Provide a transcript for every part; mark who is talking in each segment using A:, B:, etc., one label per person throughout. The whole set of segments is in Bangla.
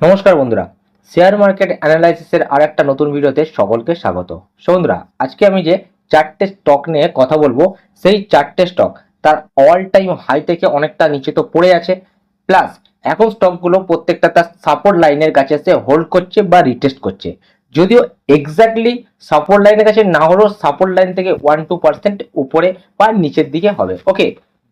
A: নমস্কার বন্ধুরা, শেয়ার মার্কেট অ্যানালাইসিসের আর একটা নতুন ভিডিওতে সকলকে স্বাগত। বন্ধুরা, আজকে আমি যে চারটে স্টক নিয়ে কথা বলব, সেই চারটে স্টক তার অল টাইম হাই থেকে অনেকটা নিচে তো পড়ে আছে। প্লাস এখন স্টকগুলো প্রত্যেকটা তার সাপোর্ট লাইনের কাছে এসে হোল্ড করছে বা রিটেস্ট করছে। যদিও এক্স্যাক্টলি সাপোর্ট লাইনের কাছে না হলেও সাপোর্ট লাইন থেকে ওয়ান টু পার্সেন্ট উপরে বা নিচের দিকে হবে। ওকে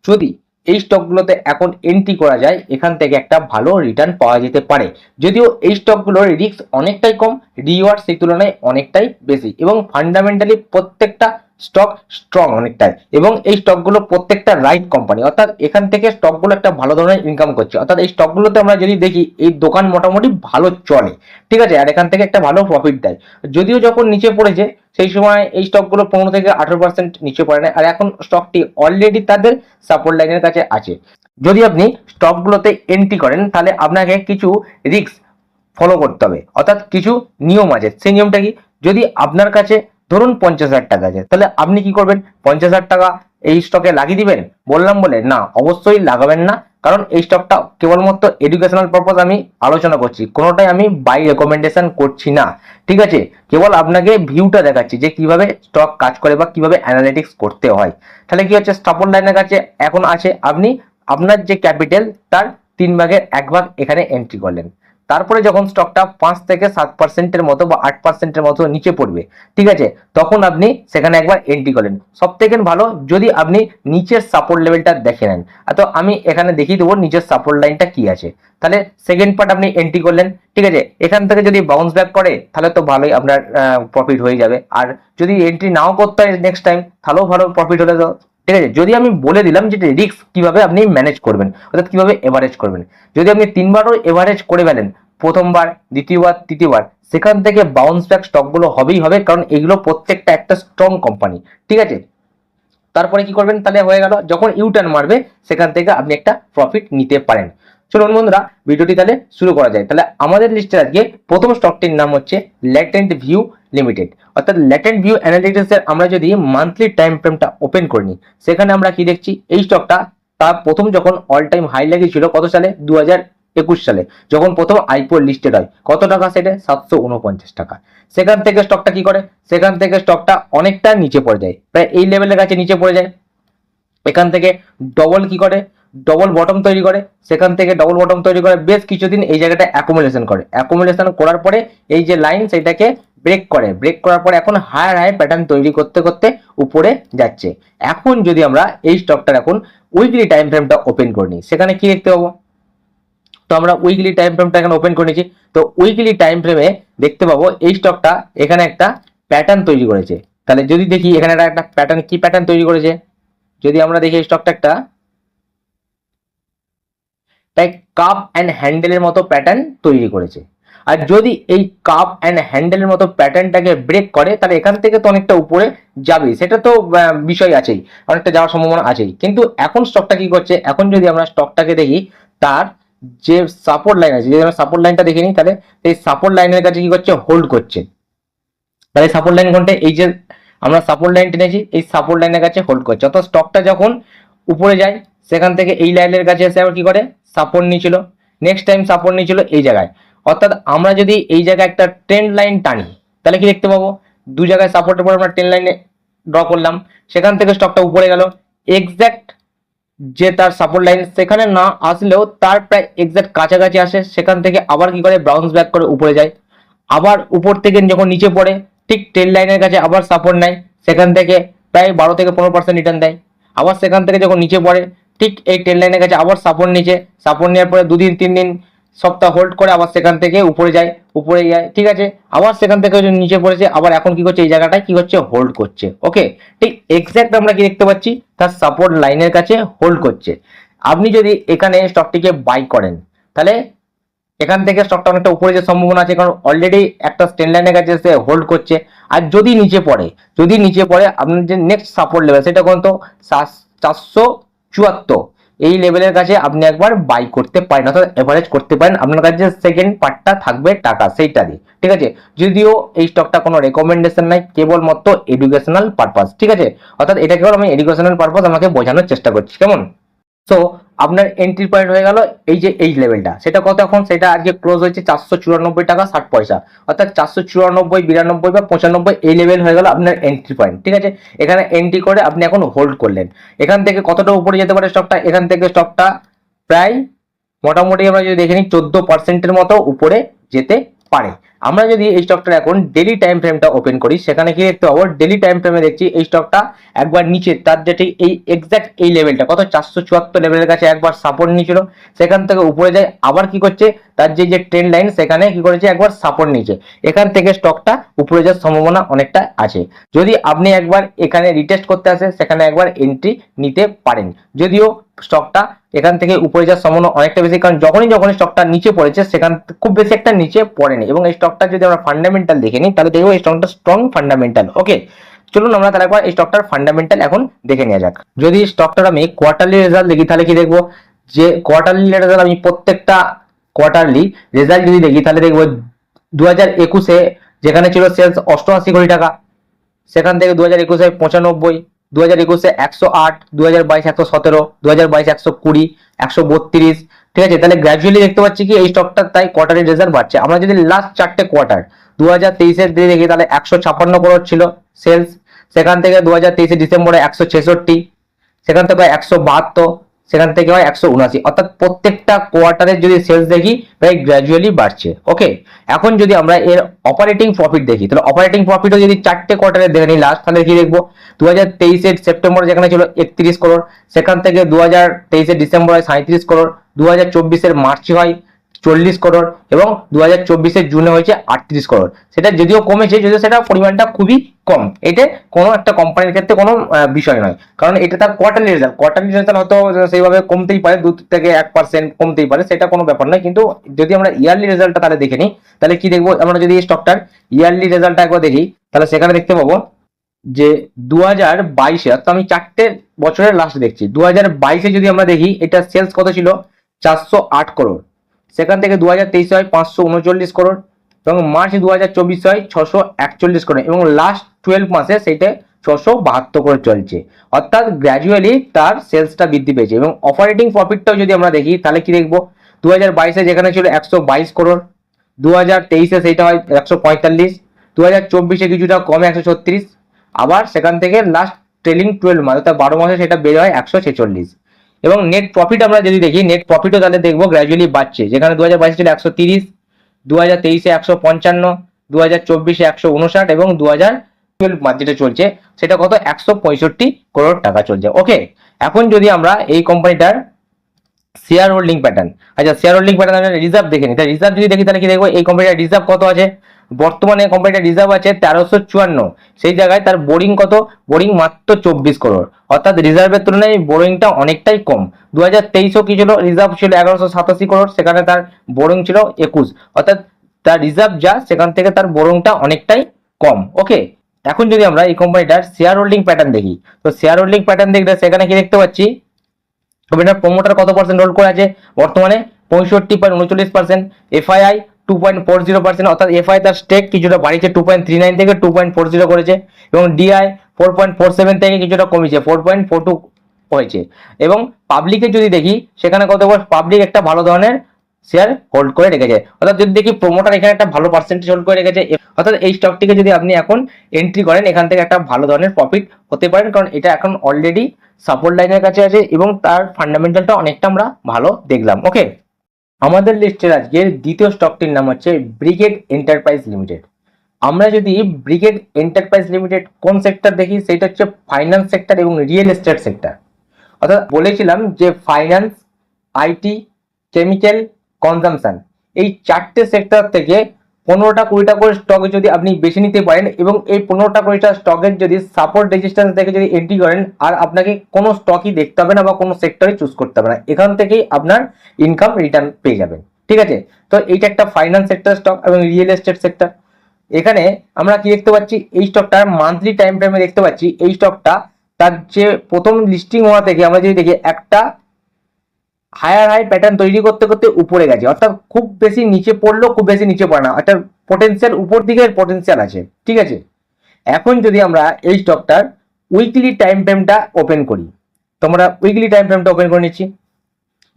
A: যদি এই স্টকগুলোতে এখন এন্ট্রি করা যায়, এখান থেকে একটা ভালো রিটার্ন পাওয়া যেতে পারে। যদিও এই স্টকগুলোর রিস্ক অনেকটাই কম রিওয়ার্ড সেই তুলনায় অনেকটাই বেশি। এবং ফান্ডামেন্টালি প্রত্যেকটা স্টক স্ট্রং অনেকটাই এবং এই স্টকগুলো প্রত্যেকটা রাইট কোম্পানি অর্থাৎ এখান থেকে স্টকগুলো একটা ভালো ধরনের ইনকাম করছে। অর্থাৎ এই স্টকগুলোতে আমরা যদি দেখি, এই দোকান মোটামুটি ভালো চলে। ঠিক আছে? আর এখান থেকে একটা ভালো প্রফিট দেয়। যদিও যখন নিচে পড়েছে, সেই সময় এই স্টকগুলো পনেরো থেকে আঠারো পার্সেন্ট নিচে পড়ে না আর এখন স্টকটি অলরেডি তাদের সাপোর্ট লাইনের কাছে আছে। যদি আপনি স্টকগুলোতে এন্ট্রি করেন, তাহলে আপনাকে কিছু রিস্ক ফলো করতে হবে। অর্থাৎ কিছু নিয়ম আছে। সেই নিয়মটা কি? যদি আপনার কাছে ধরুন পঞ্চাশ হাজার টাকা আছে, তাহলে আপনি কি করবেন? পঞ্চাশ হাজার টাকা এই স্টকে লাগিয়ে দিবেন? বললাম বলে, না, অবশ্যই লাগাবেন না, কারণ এই স্টকটা কেবলমাত্র এডুকেশনাল পারপাস আমি আলোচনা করছি, কোনোটাই আমি বাই রেকমেন্ডেশন করছি না, ঠিক আছে? কেবল আপনাকে ভিউটা দেখাচ্ছি যে কীভাবে স্টক কাজ করে বা কীভাবে অ্যানালিটিক্স করতে হয়। তাহলে কি হচ্ছে? স্টাপন লাইনের কাছে এখন আছে, আপনি আপনার যে ক্যাপিটাল তার তিন ভাগের এক ভাগ এখানে এন্ট্রি করলেন। তারপরে যখন স্টকটা পাঁচ থেকে সাত পার্সেন্টের মতো বা আট পার্সেন্টের মতো নিচে পড়বে, ঠিক আছে? তখন আপনি সেখানে একবার এন্ট্রি করেন। সব থেকে ভালো, যদি আপনি নিচের সাপোর্ট লেভেলটা দেখে নেন। তো আমি এখানে দেখিয়ে দেবো নিচের সাপোর্ট লাইনটা কি আছে। তাহলে সেকেন্ড পার্ট আপনি এন্ট্রি করলেন, ঠিক আছে? এখান থেকে যদি বাউন্স ব্যাক করে, তাহলে তো ভালোই আপনার প্রফিট হয়ে যাবে। আর যদি এন্ট্রি নাও করতে হয় নেক্সট টাইম তাহলেও ভালো প্রফিট হলে তো ঠিক আছে? যদি আমি বলে দিলাম যে রিস্ক কীভাবে আপনি ম্যানেজ করবেন? অর্থাৎ কীভাবে এভারেজ করবেন? যদি আপনি তিনবারও এভারেজ করে ফেলেন, প্রথমবার, দ্বিতীয়বার, তৃতীয়বার, সেখান থেকে বাউন্স ব্যাক স্টকগুলো হবেই হবে, কারণ এগুলো প্রত্যেকটা একটা স্ট্রং কোম্পানি ঠিক আছে? তারপরে কি করবেন? তাহলে হয়ে গেল, যখন ইউটার্ন মারবে, সেখান থেকে আপনি একটা প্রফিট নিতে পারেন। চলুন বন্ধুরা, ভিডিওটি তাহলে শুরু করা যায়। তাহলে আমাদের লিস্টে আজকে প্রথম স্টকটির নাম হচ্ছে ল্যাটেন্ট ভিউ লিমিটেড অর্থাৎ ল্যাটেন্ট ভিউ অ্যানালিটিক্সের আমরা যদি মান্থলি টাইম ফ্রেমটা ওপেন করে নিই, সেখানে আমরা কি দেখছি? এই স্টকটা তার প্রথম যখন অল টাইম হাই লেগেছিল কত সালে? দু একুশ সালে, যখন প্রথম আইপিও লিস্টেড হয়। কত টাকা সেটা? সাতশো উনপঞ্চাশ টাকা। সেখান থেকে স্টকটা কি করে? সেখান থেকে স্টকটা অনেকটা নিচে পড়ে যায়। প্রায় এই লেভেলের কাছে নিচে পড়ে যায়। এখান থেকে ডবল কি করে? ডবল বটম তৈরি করে, সেখান থেকে ডবল বটম তৈরি করে, বেশ কিছুদিন এই জায়গাটা অ্যাকুমুলেশন করে। অ্যাকুমুলেশন করার পরে এই যে লাইন সেটাকে ব্রেক করে। ব্রেক করার পরে এখন হায়ার হায়ার প্যাটার্ন তৈরি করতে করতে উপরে যাচ্ছে। এখন যদি আমরা এই স্টকটার এখন উইকলি টাইম ফ্রেমটা ওপেন করে নিই, সেখানে কি দেখতে পাবো? তো আমরা উইকলি টাইম ফ্রেমটা এখানে ওপেন করে নিয়েছি। তো উইকলি টাইম ফ্রেমে দেখতে পাবো এই স্টকটা এখানে একটা প্যাটার্ন তৈরি করেছে। তাহলে যদি দেখি এখানে একটা- প্যাটার্ন কি প্যাটার্ন তৈরি করেছে? যদি আমরা দেখি এই স্টকটা একটা তাই কাপ অ্যান্ড হ্যান্ডেলের মতো প্যাটার্ন তৈরি করেছে। আর যদি এই কাপ অ্যান্ড হ্যান্ডেলের মতো প্যাটার্নটাকে ব্রেক করে তাহলে এখান থেকে তো অনেকটা উপরে যাবে। সেটা তো বিষয় আছেই অনেকটা যাওয়ার সম্ভাবনা আছেই। কিন্তু এখন স্টকটা কি করছে? এখন যদি আমরা স্টকটাকে দেখি তার যে সাপোর্ট লাইন আছে যদি আমরা সাপোর্ট লাইনটা দেখে নিই তাহলে এই সাপোর্ট লাইনের কাছে কি করছে? হোল্ড করছে। তাহলে সাপোর্ট লাইন কোনটা? এই যে আমরা সাপোর্ট লাইন টেনেছি এই সাপোর্ট লাইনের কাছে হোল্ড করছে। অর্থাৎ স্টকটা যখন উপরে যায় সেখান থেকে এই লাইনের কাছে এসে আবার কি করে? সাপোর্ট নিয়েছিল। নেক্সট টাইম সাপোর্ট নিয়েছিল এই জায়গায়। অর্থাৎ আমরা যদি এই জায়গায় একটা ট্রেন্ড লাইন টানি, তাহলে কি দেখতে পাবো? দু জায়গায় সাপোর্টের পর আমরা ট্রেন লাইনে ড্র করলাম। সেখান থেকে স্টকটা উপরে গেল। এক্স্যাক্ট যে তার সাপোর্ট লাইন সেখানে না আসলেও তার প্রায় এক্স্যাক্ট কাছাকাছি আসে। সেখান থেকে আবার কি করে? বাউন্স ব্যাক করে উপরে যায়। আবার উপর থেকে যখন নিচে পড়ে, ঠিক ট্রেন লাইনের কাছে আবার সাপোর্ট নেয়। সেখান থেকে প্রায় বারো থেকে পনেরো পার্সেন্ট রিটার্ন দেয়। আবার সেখান থেকে যখন নিচে পড়ে ঠিক এই ট্রেন লাইনের কাছে আবার সাপোর্ট নিচে। সাপোর্ট নেওয়ার পরে দুদিন, তিন দিন সপ্তাহ হোল্ড করে আবার সেখান থেকে উপরে যায় উপরে যায়, ঠিক আছে? আবার সেখান থেকে নিচে পড়েছে, আবার এখন কি করছে, এই জায়গাটায় কি করছে হোল্ড করছে ওকে ঠিক এক্স্যাক্ট আমরা কি দেখতে পাচ্ছি? তার সাপোর্ট লাইনের কাছে হোল্ড করছে। আপনি যদি এখানে স্টকটিকে বাই করেন, তাহলে এখান থেকে স্টকটা অনেকটা উপরে যে সম্ভাবনা আছে, কারণ অলরেডি একটা স্টেন লাইনের কাছে সে হোল্ড করছে। আর যদি নিচে পড়ে, যদি নিচে পড়ে, আপনার যে নেক্সট সাপোর্ট লেভেল সেটা কোন চারশো চুয়াত্তর। এই লেভেলের কাছে আপনি একবার বাই করতে পারেন, অর্থাৎ এভারেজ করতে পারেন। আপনার কাছে সেকেন্ড পার্টটা থাকবে টাকা, সেইটা দিয়ে। ঠিক আছে? যদিও এই স্টকটা কোনো রেকমেন্ডেশন নাই, কেবলমাত্র এডুকেশনাল পারপাস ঠিক আছে? অর্থাৎ এটা কেবল আমি এডুকেশনাল পারপাস আমাকে বোঝানোর চেষ্টা করছি। কেমন? সো আপনার এন্ট্রি পয়েন্ট হয়ে গেল এই যে এই লেভেলটা সেটা কত এখন? সেটা আজকে ক্লোজ হয়েছে চারশো চুরানব্বই টাকা, ষাট পয়সা। অর্থাৎ চারশো চুরানব্বই, বিরানব্বই বা পঁচানব্বই এই লেভেল হয়ে গেল আপনার এন্ট্রি পয়েন্ট ঠিক আছে? এখানে এন্ট্রি করে আপনি এখন হোল্ড করলেন। এখান থেকে কতটা উপরে যেতে পারে স্টকটা এখান থেকে স্টকটা প্রায় মোটামুটি আমরা যদি দেখে নিই, চোদ্দ পার্সেন্টের মতো উপরে যেতে পারে। আমরা যদি এই স্টকটার এখন ডেলি টাইম ফ্রেমটা ওপেন করি। সেখানে কি দেখতে পাবো ডেলি টাইম ফ্রেমে দেখছি এই স্টকটা একবার নিচে, তার যেটি এই এক্সাক্ট এই লেভেলটা কত? চারশো চুয়াত্তর লেভেলের কাছে একবার সাপোর্ট নিয়েছিল। সেখান থেকে উপরে যায়, আবার কি করছে? তার যে যে ট্রেন লাইন সেখানে কি করেছে? একবার সাপোর্ট নিয়েছে। এখান থেকে স্টকটা উপরে যাওয়ার সম্ভাবনা অনেকটা আছে। যদি আপনি একবার এখানে রিটেস্ট করতে আসে, সেখানে একবার এন্ট্রি নিতে পারেন। যদিও স্টকটা এখান থেকে উপরে যাওয়ার সম্ভাবনা অনেকটা বেশি, কারণ যখনই যখনই স্টকটা নিচে পড়েছে, সেখান খুব বেশি একটা নিচে পড়েনি। এবং এই স্টকটা যদি আমরা ফান্ডামেন্টাল দেখে নিই, তাহলে দেখব এই স্টকটা স্ট্রং ফান্ডামেন্টাল ওকে চলুন আমরা তাহলে একবার এই স্টকটার ফান্ডামেন্টাল এখন দেখে নেওয়া যাক। যদি স্টকটার আমি কোয়ার্টারলি রেজাল্ট দেখি, তাহলে কি দেখব? যে কোয়ার্টারলি রেজাল্ট আমি প্রত্যেকটা কোয়ার্টারলি রেজাল্ট যদি দেখি, তাহলে দেখব দু হাজার একুশে যেখানে ছিল সেলস অষ্টআশি কোটি টাকা, সেখান থেকে দু হাজার একুশে পঁচানব্বই দু হাজার একুশে একশো আট দু হাজার বাইশ একশো সতেরো দু হাজার বাইশ একশো কুড়ি, একশো বত্রিশ, ঠিক আছে? তাহলে গ্র্যাজুয়ালি দেখতে পাচ্ছি কি এই স্টকটা তাই কোয়ার্টারের রেজাল্ট বাড়ছে। আমরা যদি লাস্ট চারটে কোয়ার্টার দু হাজার তেইশের দিকে দেখি তাহলে একশো ছাপ্পান্ন করোড় ছিল সেলস সেখান থেকে দু হাজার তেইশে ডিসেম্বরে একশো ছেষট্টি, সেখান থেকে একশো বাহাত্তর সেখান থেকে হয় একশো উনাশি অর্থাৎ প্রত্যেকটা কোয়ার্টারের যদি সেলস দেখি, প্রায় গ্র্যাজুয়ালি বাড়ছে। ওকে এখন যদি আমরা এর অপারেটিং প্রফিট দেখি, তাহলে অপারেটিং প্রফিটও যদি চারটে কোয়ার্টারে দেখে নিই লাস্ট তাহলে কি দেখব? দু হাজার তেইশের সেপ্টেম্বর যেখানে ছিল একত্রিশ করোড় সেখান থেকে দু হাজার তেইশের ডিসেম্বর হয় সাঁত্রিশ করোড় দু হাজার চব্বিশের মার্চে হয় চল্লিশ করোড় এবং দু হাজার চব্বিশের জুনে হয়েছে আটত্রিশ করোড়। সেটা যদিও কমেছে, যদিও সেটা পরিমাণটা খুবই কম। এটা কোনো একটা কোম্পানির ক্ষেত্রে কোনো বিষয় নয়। কারণ এটা তার কোয়ার্টারলি রেজাল্ট কোয়ার্টারলি রেজাল্ট হয়তো সেইভাবে কমতেই পারে, দু থেকে এক পার্সেন্ট কমতেই পারে, সেটা কোনো ব্যাপার নয়। কিন্তু যদি আমরা ইয়ারলি রেজাল্টটা তাহলে দেখে নিই, তাহলে কি দেখব? আমরা যদি এই স্টকটার ইয়ারলি রেজাল্টটা একবার দেখি, তাহলে সেখানে দেখতে পাবো যে দু হাজার বাইশে, অর্থাৎ আমি চারটে বছরের লাস্ট দেখছি। দু হাজার বাইশে যদি আমরা দেখি এটা সেলস কত ছিল? চারশো আট করোড়। সেখান থেকে দু হাজার তেইশে হয় পাঁচশো উনচল্লিশ করোড় এবং মার্চ দু হাজার চব্বিশ হয় ছশো একচল্লিশ করোড় এবং লাস্ট টুয়েলভ মাসে সেইটা ছশো বাহাত্তর করে চলছে। অর্থাৎ গ্র্যাজুয়ালি তার সেলসটা বৃদ্ধি পেয়েছে এবং অপারেটিং প্রফিটটাও যদি আমরা দেখি, তাহলে কি দেখব? দু হাজার বাইশে যেখানে ছিল একশো বাইশ করোড় দু হাজার তেইশে সেইটা হয় একশো পঁয়তাল্লিশ দু হাজার চব্বিশে কিছুটা কমে একশো ছত্রিশ, আবার সেখান থেকে লাস্ট ট্রেলিং টুয়েলভ মাস অর্থাৎ বারো মাসে সেটা বেড়ে হয় একশো ছেচল্লিশ। এবং নেট প্রফিট আমরা যদি দেখি নেট প্রফিটও তাহলে দেখব গ্র্যাজুয়ালি বাড়ছে। যেখানে দু হাজার বাইশে ছিল একশো তিরিশ দু হাজার তেইশে একশো পঞ্চান্ন দু হাজার চব্বিশে একশো উনষাট এবং দু হাজার টুয়েলভ মাস যেটা চলছে। সেটা কত? একশো পঁয়ষট্টি করোড় টাকা চলছে। ওকে, এখন যদি আমরা এই কোম্পানিটার শেয়ার হোল্ডিং প্যাটার্ন আচ্ছা শেয়ার হোল্ডিং প্যাটার্ন আমরা রিজার্ভ দেখে নিই। রিজার্ভ যদি দেখি, তাহলে কি দেখব? এই কোম্পানিটার রিজার্ভ কত আছে? বর্তমানে কোম্পানিটা রিজার্ভ আছে তেরোশো চুয়ান্ন। সেই জায়গায় তার বোরিং কত? বোরিং মাত্র চব্বিশ করোড় অর্থাৎ রিজার্ভের তুলনায় বোরিংটা অনেকটাই কম। দু হাজার তেইশও কি ছিল? রিজার্ভ ছিল এগারোশো সাতাশি করোড় সেখানে তার বোরিং ছিল একুশ। অর্থাৎ তার রিজার্ভ যা, সেখান থেকে তার বোরিংটা অনেকটাই কম। ওকে এখন যদি আমরা এই কোম্পানিটার শেয়ার হোল্ডিং প্যাটার্ন দেখি। তো শেয়ার হোল্ডিং প্যাটার্ন দেখলে সেখানে কি দেখতে পাচ্ছি? কোম্পানিটার প্রমোটার কত পার্সেন্ট হোল্ড করে আছে বর্তমানে পঁয়ষট্টি পয়েন্ট উনচল্লিশ percent FII two point four zero percent অর্থাৎ এফআই তার স্টেক কিছুটা বাড়িয়েছে টু পয়েন্ট থ্রি নাইন থেকে টু পয়েন্ট ফোর জিরো করেছে, এবং DI four point four seven থেকে কিছুটা কমেছে ফোর পয়েন্ট ফোর টু হয়েছে। এবং পাবলিকের যদি দেখি, সেখানে কত পাবলিক একটা ভালো ধরনের শেয়ার হোল্ড করে রেখেছে। অর্থাৎ যদি দেখি প্রোমোটার এখানে একটা ভালো পার্সেন্টেজ হোল্ড করে রেখেছে। অর্থাৎ এই স্টকটিকে যদি আপনি এখন এন্ট্রি করেন, এখান থেকে একটা ভালো ধরনের প্রফিট হতে পারেন, কারণ এটা এখন অলরেডি সাপোর্ট লাইনের কাছে আছে, এবং তার ফান্ডামেন্টালটা অনেকটা আমরা ভালো দেখলাম। ওকে আমাদের লিস্টের আজকের দ্বিতীয় স্টকটির নাম হচ্ছে ব্রিগেড এন্টারপ্রাইজ লিমিটেড আমরা যদি ব্রিগেড এন্টারপ্রাইজ লিমিটেড কোন সেক্টর দেখি সেটা হচ্ছে ফাইন্যান্স সেক্টর এবং রিয়েল এস্টেট সেক্টর অর্থাৎ বলেছিলাম যে ফাইন্যান্স আইটি কেমিক্যাল কনজামশন এই চারটে সেক্টর থেকে পনেরোটা কুড়িটা করে স্টক যদি আপনি বেছে নিতে পারেন এবং এই পনেরোটা কুড়িটা স্টকের যদি সাপোর্ট রেজিস্ট্যান্স দেখে যদি এন্ট্রি করেন, আর আপনাকে কোনো স্টকই দেখতে হবে না বা কোনো সেক্টরে চুজ করতে হবে না। এখান থেকেই আপনার ইনকাম রিটার্ন পেয়ে যাবেন। ঠিক আছে? তো এইটা একটা ফাইন্যান্স সেক্টর স্টক এবং রিয়েল এস্টেট সেক্টর এখানে আমরা কি দেখতে পাচ্ছি? এই স্টকটার মান্থলি টাইম ফ্রেমে দেখতে পাচ্ছি। এই স্টকটা তার যে প্রথম লিস্টিং হওয়া থেকে আমরা যদি দেখি, একটা হায়ার হাই প্যাটার্ন তৈরি করতে করতে উপরে গেছে। অর্থাৎ খুব বেশি নিচে পড়ল, খুব বেশি নিচে পড়ে না। অর্থাৎ পোটেন্সিয়াল উপর দিকে পোটেন্সিয়াল আছে। ঠিক আছে? এখন যদি আমরা এই স্টকটার উইকলি টাইম ফ্রেমটা ওপেন করি, তোমরা উইকলি টাইম ফ্রেমটা ওপেন করে নিচ্ছি।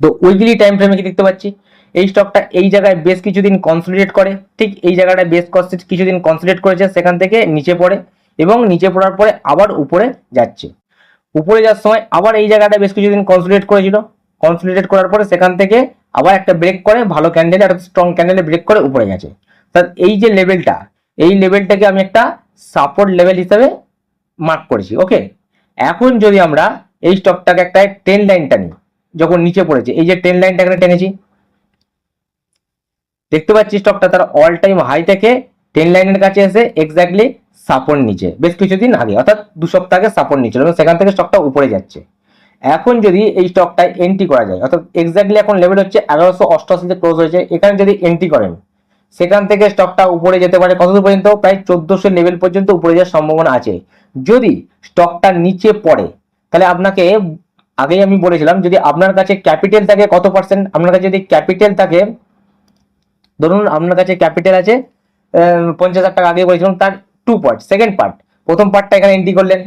A: তো উইকলি টাইম ফ্রেমে কি দেখতে পাচ্ছি? এই স্টকটা এই জায়গায় বেশ কিছুদিন কনসলিডেট করে, ঠিক এই জায়গাটা বেশ কিছুদিন কনসলিডেট করেছে, সেখান থেকে নিচে পড়ে এবং নিচে পড়ার পরে আবার উপরে যাচ্ছে। উপরে যাওয়ার সময় আবার এই জায়গাটা বেশ কিছুদিন কনসলিডেট করেছিল। কনসলিডেট করার পরে সেখান থেকে আবার একটা ব্রেক করে, ভালো ক্যান্ডেলে একটা স্ট্রং ক্যান্ডেলে ব্রেক করে উপরে গেছে। তা এই যে লেভেলটা এই লেভেলটাকে আমি একটা সাপোর্ট লেভেল হিসেবে মার্ক করেছি ওকে এখন যদি আমরা এই স্টকটাকে একটা টেন লাইন টানি যখন নিচে পড়েছে, এই যে টেন লাইনটা এখানে টেনেছি। দেখতে পাচ্ছি স্টকটা তার অল টাইম হাই থেকে টেন লাইনের কাছে এসে এক্স্যাক্টলি সাপোর্ট নিচে, বেশ কিছুদিন আগে, অর্থাৎ দু সপ্তাহ আগে সাপোর্ট নিচে এবং সেখান থেকে স্টকটা উপরে যাচ্ছে। এখন যদি এই স্টকটায় এন্ট্রি করা যায়, অর্থাৎ এক্স্যাক্টলি এখন লেভেল হচ্ছে এগারোশো অষ্টআশিতে ক্লোজ হয়েছে, এখানে যদি এন্ট্রি করেন, সেখান থেকে স্টকটা উপরে যেতে পারে কতদূর পর্যন্ত? প্রায় চোদ্দশো লেভেল পর্যন্ত উপরে যাওয়ার সম্ভাবনা আছে। যদি স্টকটা নিচে পড়ে, তাহলে আপনাকে আগেই আমি বলেছিলাম, যদি আপনার কাছে ক্যাপিটাল থাকে কত পার্সেন্ট আপনার কাছে যদি ক্যাপিটাল থাকে, ধরুন আপনার কাছে ক্যাপিটাল আছে পঞ্চাশ হাজার টাকা আগে বলেছিলাম, তার টু পার্ট সেকেন্ড পার্ট প্রথম পার্টটা এখানে এন্ট্রি করলেন,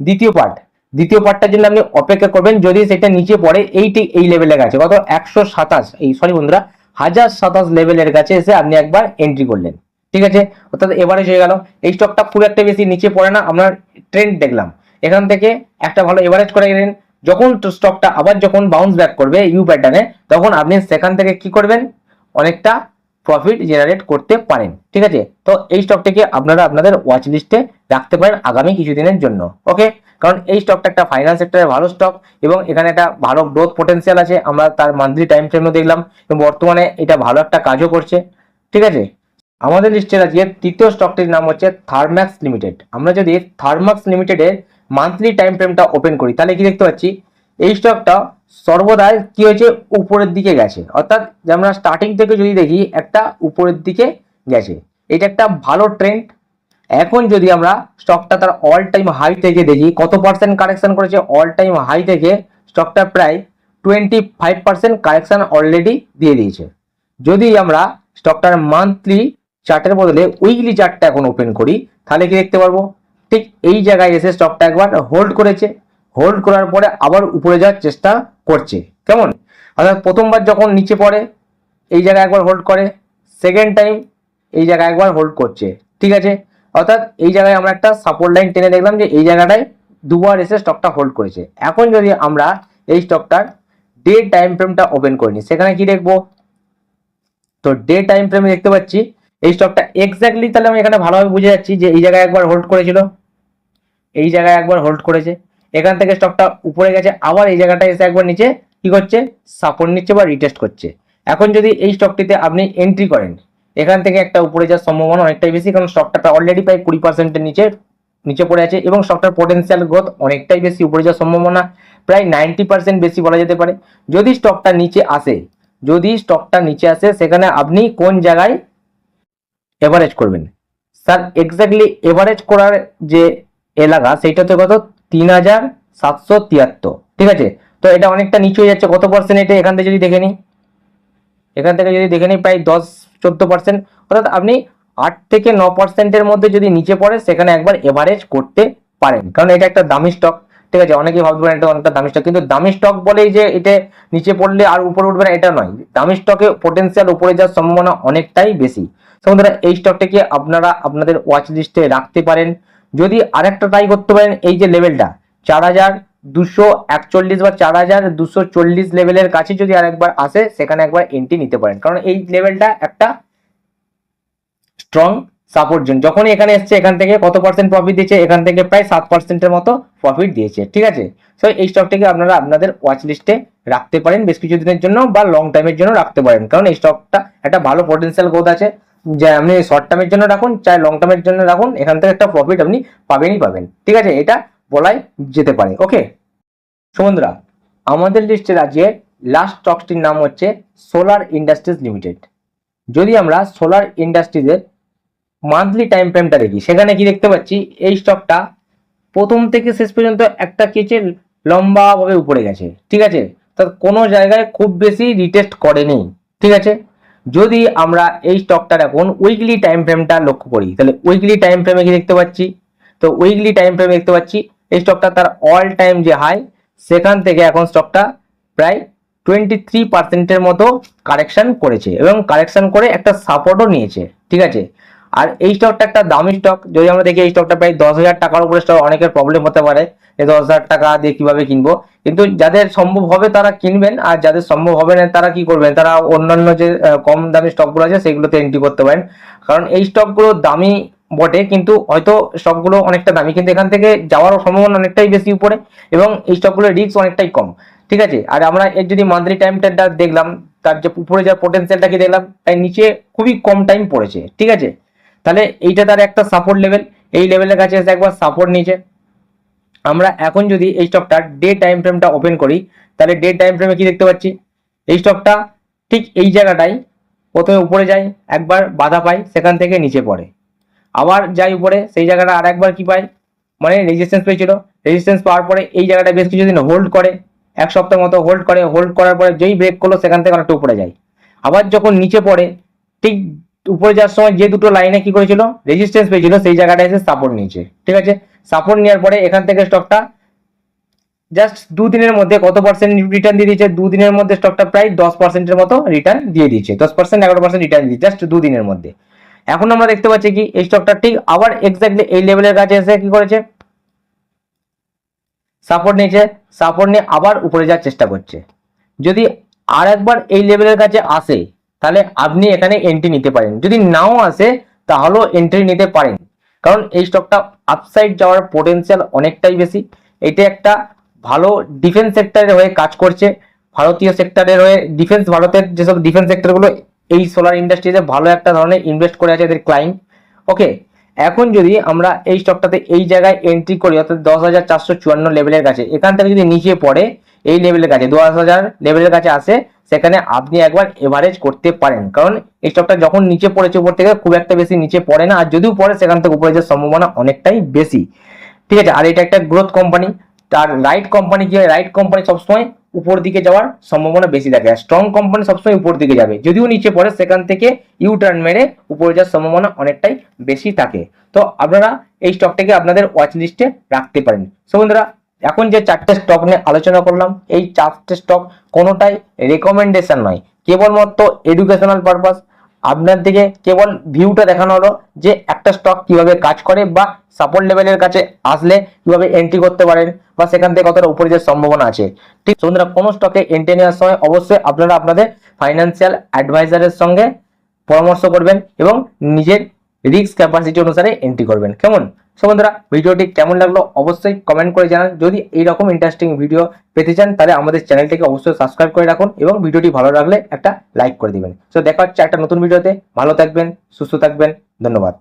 A: দ্বিতীয় পার্ট দ্বিতীয় পার্টটার জন্য আপনি অপেক্ষা করবেন, যদি সেটা নিচে পড়ে এই ঠিক এই লেভেলের কাছে, কত? একশো সাতাশ। এই সরি বন্ধুরা, হাজার সাতাশ লেভেলের কাছে এসে আপনি একবার এন্ট্রি করলেন। ঠিক আছে? অর্থাৎ এবারে হয়ে গেল। এই স্টকটা খুব একটা বেশি নিচে পড়ে না, আমরা ট্রেন্ড দেখলাম। এখান থেকে একটা ভালো এভারেজ করে গেলেন। যখন স্টকটা আবার যখন বাউন্স ব্যাক করবে ইউ প্যাটার্নে তখন আপনি সেখান থেকে কি করবেন? অনেকটা প্রফিট জেনারেট করতে পারেন, ঠিক আছে? তো এই স্টকটিকে আপনারা আপনাদের ওয়াচ লিস্টে রাখতে পারেন আগামী কিছুদিনের জন্য ওকে কারণ এই স্টকটা একটা ফাইন্যান্স সেক্টরের ভালো স্টক এবং এখানে একটা ভালো গ্রোথ পোটেন্সিয়াল আছে। আমরা তার মান্থলি টাইম ফ্রেমও দেখলাম এবং বর্তমানে এটা ভালো একটা কাজও করছে, ঠিক আছে? আমাদের লিস্টের আজকে তৃতীয় স্টকটির নাম হচ্ছে থার্ম্যাক্স লিমিটেড আমরা যদি থার্ম্যাক্স লিমিটেডের মান্থলি টাইম ফ্রেমটা ওপেন করি, তাহলে কি দেখতে পাচ্ছি? এই স্টকটা সর্বদাই কি হয়েছে? উপরের দিকে গেছে। অর্থাৎ আমরা স্টার্টিং থেকে যদি দেখি, একটা উপরের দিকে গেছে। এটা একটা ভালো ট্রেন্ড এখন যদি আমরা স্টকটা তার অল টাইম হাই থেকে দেখি, কত পার্সেন্ট কারেকশন করেছে? অল টাইম হাই থেকে স্টকটা প্রায় twenty five percent correction already দিয়ে দিয়েছে। যদি আমরা স্টকটার মান্থলি চার্টের বদলে উইকলি চার্টটা এখন ওপেন করি, তাহলে কি দেখতে পারব? ঠিক এই জায়গায় এসে স্টকটা একবার হোল্ড করেছে। হোল্ড করার পরে আবার উপরে যাওয়ার চেষ্টা করছে। কেমন? অর্থাৎ প্রথমবার যখন নিচে পড়ে, এই জায়গায় একবার হোল্ড করে সেকেন্ড টাইম এই জায়গায় একবার হোল্ড করছে। ঠিক আছে? অর্থাৎ এই জায়গায় আমরা একটা সাপোর্ট লাইন টেনে দেখলাম যে এই জায়গাটায় দুবার এসে স্টকটা হোল্ড করেছে। এখন যদি আমরা এই স্টকটার ডে টাইম ফ্রেমটা ওপেন করিনি সেখানে কি দেখব? তো ডে টাইম ফ্রেমে দেখতে পাচ্ছি, এই স্টকটা এক্স্যাক্টলি তাহলে আমি এখানে ভালোভাবে বুঝে যাচ্ছি যে এই জায়গায় একবার হোল্ড করেছিল, এই জায়গায় একবার হোল্ড করেছে। এখান থেকে স্টকটা উপরে গেছে, আবার এই জায়গাটা এসে একবার নিচে কি করছে? সাপোর্ট নিচ্ছে বা রিটেস্ট করছে। এখন যদি এই স্টকটিতে আপনি এন্ট্রি করেন, এখান থেকে একটা উপরে যাওয়ার সম্ভাবনা অনেকটাই বেশি, কারণ স্টকটা অলরেডি প্রায় কুড়ি পার্সেন্টের নিচে নিচে পড়ে আছে এবং স্টকটার পোটেন্সিয়াল গ্রোথ অনেকটাই বেশি, উপরে যাওয়ার সম্ভাবনা প্রায় নাইনটি পার্সেন্ট বেশি বলা যেতে পারে। যদি স্টকটা নিচে আসে, যদি স্টকটা নিচে আসে, সেখানে আপনি কোন জায়গায় এভারেজ করবেন? স্যার এক্স্যাক্টলি এভারেজ করার যে এলাকা, সেইটা তো কত তিন হাজার সাতশো তিয়াত্তর। ঠিক আছে? তো এটা অনেকটা নিচু হয়ে যাচ্ছে। কত পার্সেন্ট এটা? এখান থেকে যদি দেখে নিই। এখান থেকে যদি দেখে নিই, প্রায় দশ চোদ্দ পার্সেন্ট অর্থাৎ আপনি আট থেকে ন পার্সেন্টের মধ্যে যদি নিচে পড়ে, সেখানে একবার এভারেজ করতে পারেন। কারণ এটা একটা দামি স্টক ঠিক আছে? অনেকেই ভাবতে পারেন এটা অনেকটা দামি স্টক কিন্তু দামি স্টক বলেই যে এটা নিচে পড়লে আর উপরে উঠবে না, এটা নয়। দামি স্টকে পোটেন্সিয়াল উপরে যাওয়ার সম্ভাবনা অনেকটাই বেশি। বন্ধুরা, এই স্টকটাকে আপনারা আপনাদের ওয়াচ লিস্টে রাখতে পারেন। যদি আরেকটা ট্রাই করতে পারেন, এই যে লেভেলটা চার হাজার দুশো একচল্লিশ বা চার হাজার দুশো চল্লিশ লেভেলের কাছে যদি আরেকবার আসে, সেখানে একবার এন্ট্রি নিতে পারেন। কারণ এই লেভেলটা একটা স্ট্রং সাপোর্ট জোন যখনই এখানে এসছে, এখান থেকে কত পার্সেন্ট প্রফিট দিয়েছে, এখান থেকে প্রায় সাত পার্সেন্টের মতো প্রফিট দিয়েছে, ঠিক আছে? সো এই স্টকটাকে আপনারা আপনাদের ওয়াচ লিস্টে রাখতে পারেন, বেশ কিছু দিনের জন্য বা লং টাইমের জন্য রাখতে পারেন। কারণ এই স্টকটা একটা ভালো পটেন্সিয়াল গ্রোথ আছে। যে আপনি শর্ট টার্মের জন্য রাখুন, চাই লং টার্মের জন্য রাখুন, এখান থেকে একটা প্রফিট আপনি পাবেনই পাবেন। ঠিক আছে? এটা বলাই যেতে পারে। ওকে বন্ধুরা, আমাদের লিস্টের আজকে লাস্ট স্টকটির নাম হচ্ছে সোলার ইন্ডাস্ট্রিজ লিমিটেড যদি আমরা সোলার ইন্ডাস্ট্রিজের মান্থলি টাইম ফ্রেমটা দেখি, সেখানে কি দেখতে পাচ্ছি? এই স্টকটা প্রথম থেকে শেষ পর্যন্ত একটা কেচে লম্বাভাবে উপরে গেছে। ঠিক আছে? তো কোনো জায়গায় খুব বেশি রিটেস্ট করেনি। ঠিক আছে? যদি আমরা এই স্টকটার এখন উইকলি টাইম ফ্রেমটা লক্ষ্য করি, তাহলে উইকলি টাইম ফ্রেমে কি দেখতে পাচ্ছি? তো উইকলি টাইম ফ্রেমে দেখতে পাচ্ছি, এই স্টকটা তার অল টাইম যে হাই সেখান থেকে এখন স্টকটা প্রায় টোয়েন্টি থ্রি পার্সেন্টের মতো কারেকশন করেছে এবং কারেকশন করে একটা সাপোর্টও নিয়েছে, ঠিক আছে? আর এই স্টকটা একটা দামি স্টক যদি আমরা দেখি, এই স্টকটা প্রায় দশ হাজার টাকার উপরে স্টক অনেকের প্রবলেম হতে পারে যে দশ হাজার টাকা দিয়ে কীভাবে কিনবো। কিন্তু যাদের সম্ভব হবে তারা কিনবেন, আর যাদের সম্ভব হবে না তারা কি করবেন? তারা অন্যান্য যে কম দামি স্টকগুলো আছে সেগুলোতে এন্ট্রি করতে পারেন। কারণ এই স্টকগুলো দামি বটে, কিন্তু হয়তো স্টকগুলো অনেকটা দামি। কিন্তু এখান থেকে যাওয়ার সম্ভাবনা অনেকটাই বেশি উপরে এবং এই স্টকগুলোর রিস্ক অনেকটাই কম। ঠিক আছে? আর আমরা এর যদি মান্থলি টাইমটা দেখলাম, তার যে উপরে যা পোটেন্সিয়ালটা কি দেখলাম তাই নিচে খুবই কম টাইম পড়েছে। ঠিক আছে? তাহলে এইটা তার একটা সাপোর্ট লেভেল এই লেভেলের কাছে এসে একবার সাপোর্ট নিয়েছে। আমরা এখন যদি এই স্টকটার ডে টাইম ফ্রেমটা ওপেন করি, তাহলে ডে টাইম ফ্রেমে কি দেখতে পাচ্ছি? এই স্টকটা ঠিক এই জায়গাটাই প্রথমে উপরে যায়, একবার বাধা পায়, সেখান থেকে নিচে পড়ে। আবার যাই উপরে, সেই জায়গাটা আর একবার কি পায়? মানে রেজিস্ট্যান্স পেয়েছিল। রেজিস্ট্যান্স পাওয়ার পরে এই জায়গাটা বেশ কিছুদিন হোল্ড করে, এক সপ্তাহ মতো হোল্ড করে হোল্ড করার পরে যেই ব্রেক করল, সেখান থেকে অনেকটা উপরে যায়। আবার যখন নিচে পড়ে, ঠিক উপরে যাওয়ার সময় যে দুটো লাইনে কি করেছিল? রেজিস্ট্যান্স পেয়েছিল, সেই জায়গাটা এসে সাপোর্ট নিয়েছে। ঠিক আছে? সাপোর্ট নেওয়ার পরে এখান থেকে স্টকটা জাস্ট দুদিনের মধ্যে কত পার্সেন্ট রিটার্ন দিয়ে দিয়েছে? দুদিনের মধ্যে স্টকটা প্রায় দশ পার্সেন্টের মতো রিটার্ন দিয়ে দিয়েছে। দশ পার্সেন্ট এগারো পার্সেন্ট রিটার্ন দিয়েছে জাস্ট দুদিনের মধ্যে। এখন আমরা দেখতে পাচ্ছি কি, এই স্টকটা ঠিক আবার এক্স্যাক্টলি এই লেভেলের কাছে এসে কি করেছে? সাপোর্ট নিয়েছে সাপোর্ট নিয়ে আবার উপরে যাওয়ার চেষ্টা করছে। যদি আর একবার এই লেভেলের কাছে আসে তাহলে আপনি এখানে এন্ট্রি নিতে পারেন। যদি নাও আসে, তাহলেও এন্ট্রি নিতে পারেন। কারণ এই স্টকটা আপসাইড যাওয়ার পোটেনশিয়াল অনেকটাই বেশি। এটা একটা ভালো ডিফেন্স সেক্টরের হয়ে কাজ করছে। ভারতীয় সেক্টরের হয়ে ডিফেন্স ভারতের যেসব ডিফেন্স সেক্টরগুলো এই সোলার ইন্ডাস্ট্রিতে ভালো একটা ধরনের ইনভেস্ট করে আছে এদের ক্লায়েন্ট ওকে এখন যদি আমরা এই স্টকটাতে এই জায়গায় এন্ট্রি করি, অর্থাৎ দশ হাজার চারশো চুয়ান্ন লেভেলের কাছে, এখান থেকে যদি নিচে পড়ে, এই লেভেলের কাছে, দশ হাজার লেভেলের কাছে আসে সেখানে আপনি একবার এভারেজ করতে পারেন। কারণ এই স্টকটা যখন নিচে পড়েছে, উপর থেকে খুব একটা বেশি নিচে পড়ে না, আর যদিও পড়ে, সেখান থেকে উপরে যাওয়ার সম্ভাবনা অনেকটাই বেশি। ঠিক আছে? আর এটা একটা গ্রোথ কোম্পানি তার রাইট কোম্পানি কি হয়? রাইট কোম্পানি সবসময় উপর দিকে যাওয়ার সম্ভাবনা বেশি থাকে, আর স্ট্রং কোম্পানি সবসময় উপর দিকে যাবে। যদিও নিচে পড়ে, সেখান থেকে ইউ টার্ন মেরে উপরে যাওয়ার সম্ভাবনা অনেকটাই বেশি থাকে। তো আপনারা এই স্টকটাকে আপনাদের ওয়াচ লিস্টে রাখতে পারেন। সো বন্ধুরা এখন যে চারটে স্টক নিয়ে আলোচনা করলাম, এই চারটে স্টক কোনোটাই রেকমেন্ডেশন নয়। কেবলমাত্র এডুকেশনাল পারপাস আপনার দিকে কেবল ভিউটা দেখানো হলো যে একটা স্টক কীভাবে কাজ করে বা সাপোর্ট লেভেলের কাছে আসলে কীভাবে এন্ট্রি করতে পারেন বা সেখান থেকে কতটা উপরে যাওয়ার সম্ভাবনা আছে। ঠিক বন্ধুরা কোনো স্টকে এন্ট্রি নেওয়ার সময় অবশ্যই আপনারা আপনাদের ফাইন্যান্সিয়াল অ্যাডভাইজারের সঙ্গে পরামর্শ করবেন এবং নিজের রিস্ক ক্যাপাসিটি অনুসারে এন্ট্রি করবেন। কেমন? সো বন্ধুরা, ভিডিওটি কেমন লাগল অবশ্যই কমেন্ট করে জানান। যদি এইরকম ইন্টারেস্টিং ভিডিও পেতে চান, তাহলে আমাদের চ্যানেলটিকে অবশ্যই সাবস্ক্রাইব করে রাখুন এবং ভিডিওটি ভালো লাগলে একটা লাইক করে দিবেন। সো দেখা হচ্ছে একটা নতুন ভিডিওতে ভালো থাকবেন, সুস্থ থাকবেন। ধন্যবাদ।